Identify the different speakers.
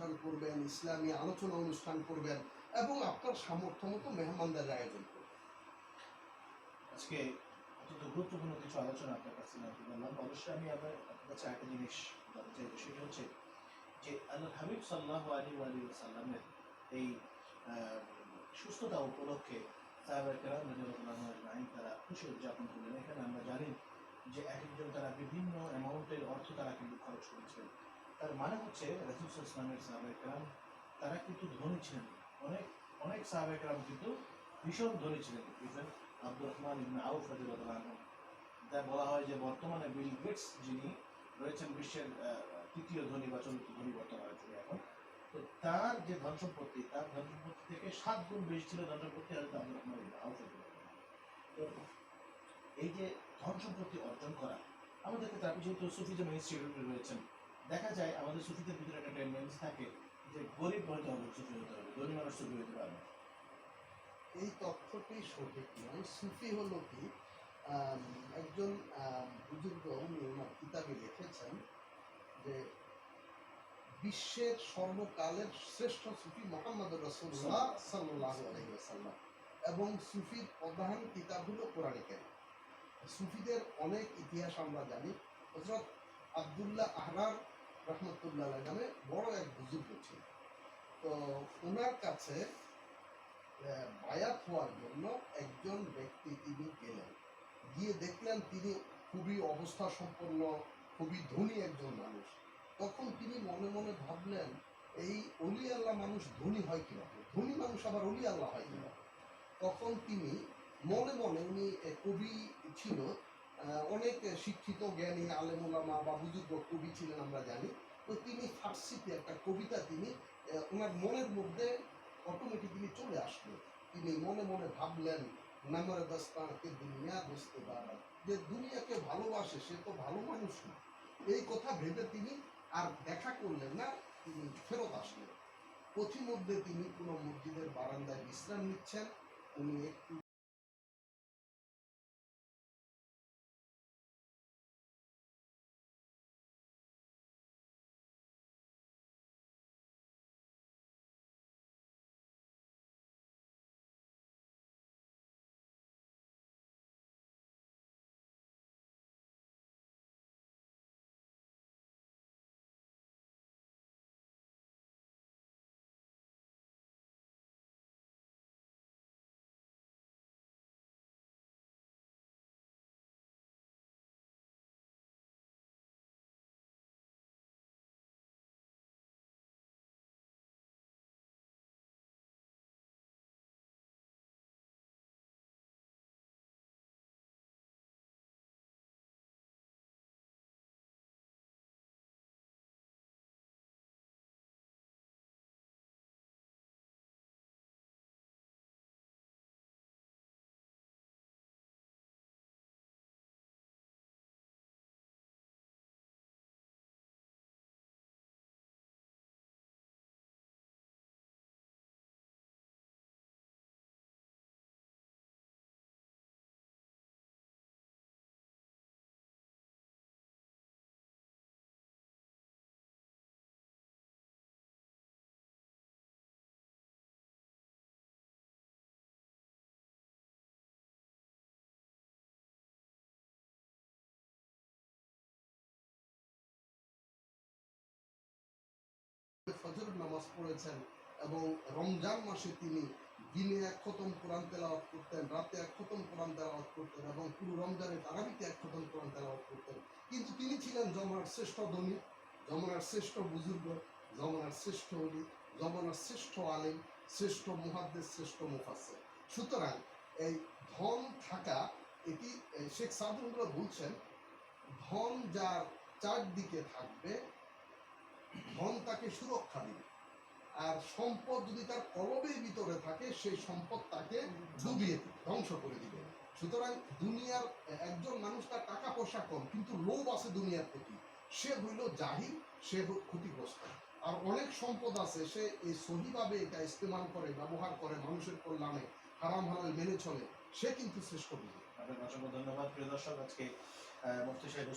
Speaker 1: অনুষ্ঠান করবেন, ইসলামী আলোচনা অনুষ্ঠান করবেন এবং আপনার সামর্থ্য মতো মেহমানদের আয়োজন করবেন।
Speaker 2: আজকে অত্যন্ত গুরুত্বপূর্ণ কিছু আলোচনা আপনার কাছে জানতে পারলাম অবশ্যই আমি আবার আপনার কাছে একটা জিনিস জানতে চাইব, সেটা হচ্ছে যে আল্লাহ হাবিব সাল্লাহ আলী আলী সাল্লামের এই সুস্থতা উপলক্ষে সাহাবার কেরাম আইন তারা খুশি উদযাপন করলেন। এখানে আমরা জানি যে এক একজন তারা বিভিন্ন অ্যামাউন্টের অর্থ তারা কিন্তু খরচ করেছিলেন তার মানে হচ্ছে, রাসুল ইসলামের সাহাবার কেরাম, তারা কিন্তু ধনী ছিলেন। অনেক অনেক সাহাবার কেরাম কিন্তু ভীষণ ধনী ছিলেন। আব্দুর রহমান ইবনে আউফ আনহু। যা বলা হয় যে, বর্তমানে বিল গেটস যিনি রয়েছেন বিশ্বের তৃতীয় ধনী বা চতুর্থ ধনী বর্তমানে তিনি এখন, তো তার যে ধন সম্পত্তি, তার ধন সম্পত্তি থেকে সাত গুণ বেশি ছিল ধন সম্পত্তি হয়তো আব্দুর রহমান তো এই যে ধন সম্পত্তি অর্জন করা, আমাদেরকে তার যেহেতু সুফিজম ইনস্টিটিউটে রয়েছেন। দেখা যায় আমাদের সুফিদের ভিতরে একটা টেন্ডেন্সি থাকে যে গরিব হতে হবে সুফি হতে হবে, ধনী মানুষ সুফি হতে পারবে
Speaker 1: এই তথ্যটি সঠিক নয়। সুফি হলো কি? একজন বুজুর্গ উনি ওনার কিতাবে লিখেছেন যে বিশ্বের সর্বকালের শ্রেষ্ঠ সুফি মোহাম্মদ রসুল্লাহ সাল্লাহ আলহিহাসাল্লাম এবং সুফির প্রধান কিতাব হলো কোরআনিকের সুফিদের অনেক ইতিহাস আমরা জানি। হজরত আবদুল্লাহ আহরার রহমতুল্লাহ নামে বড় এক বুজুর্গ ছিল। তো ওনার কাছে বায়াত হওয়ার জন্য একজন ব্যক্তি তিনি গেলেন। গিয়ে দেখলেন তিনি খুবই অবস্থা সম্পন্ন, খুবই ধনী একজন মানুষ। তখন তিনি মনে মনে ভাবলেন, এই অলি আল্লাহ মানুষ ধনী হয় কীভাবে ধনী মানুষ আবার অলি আল্লাহ হয় কীভাবে তখন তিনি মনে মনে উনি কবি ছিল অনেক শিক্ষিত, জ্ঞানী আলেমুলামা বা বুজুর্গ কবি ছিলেন আমরা জানি। তো তিনি ফার্সিতে একটা কবিতা তিনি ওনার মনের মধ্যে অটোমেটিক্যালি চলে আসলো। তিনি মনে মনে ভাবলেন, নামরে দস্তানকে দুনিয়া দোস্তে বাবা যে দুনিয়াকে ভালোবাসে, সে তো ভালো মানুষ না। এই কথা ভেবে তিনি আর দেখা করলেন না, তিনি ফেরত আসলেন। পথিমধ্যে তিনি কোনো মসজিদের বারান্দায় বিশ্রাম নিচ্ছেন। উনি একটু ফজর নামাজ পড়েছেন এবং রমজান মাসে তিনি দিনে এক খতম কোরআন তেলাওয়াত করতেন, রাতে এক খতম কোরআন তেলাওয়াত করতেন এবং পুরো রমজানে তারাবিতে এক খতম কোরআন তেলাওয়াত করতেন। কিন্তু তিনি ছিলেন জমানার শ্রেষ্ঠ ধনী, জমানার শ্রেষ্ঠ বুজুর্গ, জমানার শ্রেষ্ঠ অলি জমানার শ্রেষ্ঠ আলেম, শ্রেষ্ঠ মুহাদ্দেস, শ্রেষ্ঠ মুফাসসির। সুতরাং এই ধন থাকা, এটি শেখ সাদুল্লাহ বলছেন, ধন যার চারদিকে থাকবে তাকে সুরক্ষা দিবে। আর সম্পদ যদি তার কলবের ভিতরে থাকে, সেই সম্পদ তাকে ডুবিয়ে ধ্বংস করে দিবে। সুতরাং দুনিয়ার একজন মানুষ তার টাকা পয়সা কম, কিন্তু লোভ আছে দুনিয়ার প্রতি। সে হইল জাহির সে ক্ষতিগ্রস্ত। আর অনেক সম্পদ আছে, সে এই সহিভাবে এটা ইস্তেমাল করে, ব্যবহার করে মানুষের কল্যাণে, হারাম হালাল মেনে চলে, সে কিন্তু শ্রেষ্ঠ বিজয়ী
Speaker 2: আপনাকে অসংখ্য ধন্যবাদ। প্রিয় দর্শক, আজকে মুফতি সাহেব